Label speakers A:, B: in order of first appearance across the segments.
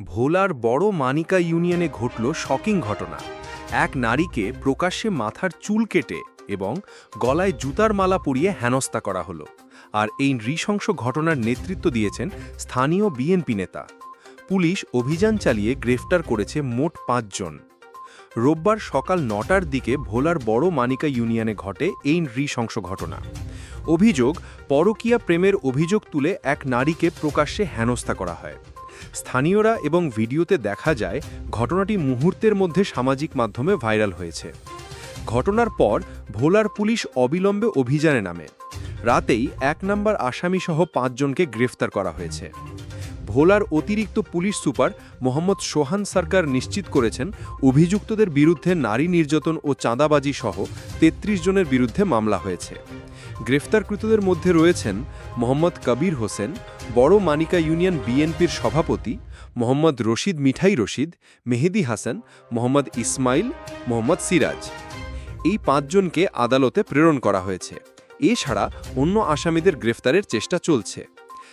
A: ভোলার বড় মানিকা ইউনিয়নে ঘটল শকিং ঘটনা। এক নারীকে প্রকাশ্যে মাথার চুল কেটে এবং গলায় জুতার মালা পরিয়ে হেনস্থা করা হলো। আর এই নৃশংস ঘটনার নেতৃত্ব দিয়েছেন স্থানীয় বিএনপি নেতা। পুলিশ অভিযান চালিয়ে গ্রেফতার করেছে মোট পাঁচজন। রোববার সকাল নটার দিকে ভোলার বড় মানিকা ইউনিয়নে ঘটে এই নৃশংস ঘটনা। অভিযোগ, পরকীয়া প্রেমের অভিযোগ তুলে এক নারীকে প্রকাশ্যে হেনস্থা করা হয়। স্থানীয়রা এবং ভিডিওতে দেখা যায়, ঘটনাটি মুহূর্তের মধ্যে সামাজিক মাধ্যমে ভাইরাল হয়েছে। ঘটনার পর ভোলার পুলিশ অবিলম্বে অভিযানে নামে। রাতেই এক নম্বর আসামিসহ পাঁচজনকে গ্রেফতার করা হয়েছে। ভোলার অতিরিক্ত পুলিশ সুপার মোহাম্মদ সোহান সরকার নিশ্চিত করেছেন, অভিযুক্তদের বিরুদ্ধে নারী নির্যাতন ও চাঁদাবাজি সহ ৩৩ জনের বিরুদ্ধে মামলা হয়েছে। গ্রেফতারকৃতদের মধ্যে রয়েছেন মোহাম্মদ কবির হোসেন, বড় মানিকা ইউনিয়ন বিএনপির সভাপতি, মোহাম্মদ রশিদ মিঠাই রশিদ, মেহেদি হাসান, মোহাম্মদ ইসমাইল, মোহাম্মদ সিরাজ। এই পাঁচজনকে আদালতে প্রেরণ করা হয়েছে। এছাড়া অন্য আসামিদের গ্রেফতারের চেষ্টা চলছে।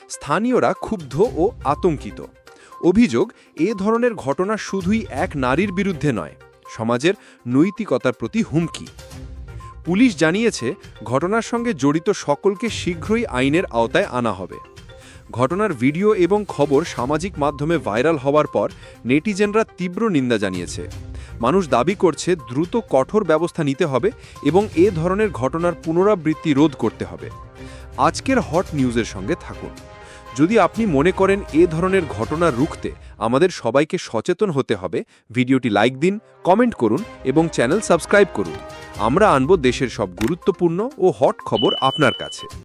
A: স্থানীয়রা ক্ষুব্ধ ও আতঙ্কিত। অভিযোগ, এ ধরনের ঘটনা শুধুই এক নারীর বিরুদ্ধে নয়, সমাজের নৈতিকতার প্রতি হুমকি। পুলিশ জানিয়েছে, ঘটনার সঙ্গে জড়িত সকলকে শীঘ্রই আইনের আওতায় আনা হবে। ঘটনার ভিডিও এবং খবর সামাজিক মাধ্যমে ভাইরাল হওয়ার পর নেটিজেনরা তীব্র নিন্দা জানিয়েছে। মানুষ দাবি করছে, দ্রুত কঠোর ব্যবস্থা নিতে হবে এবং এ ধরনের ঘটনার পুনরাবৃত্তি রোধ করতে হবে। আজকের হট নিউজের সঙ্গে থাকুন। যদি আপনি মনে করেন এ ধরনের ঘটনা রুখতে আমাদের সবাইকে সচেতন হতে হবে, ভিডিওটি লাইক দিন, কমেন্ট করুন এবং চ্যানেল সাবস্ক্রাইব করুন। আমরা আনব দেশের সব গুরুত্বপূর্ণ ও হট খবর আপনার কাছে।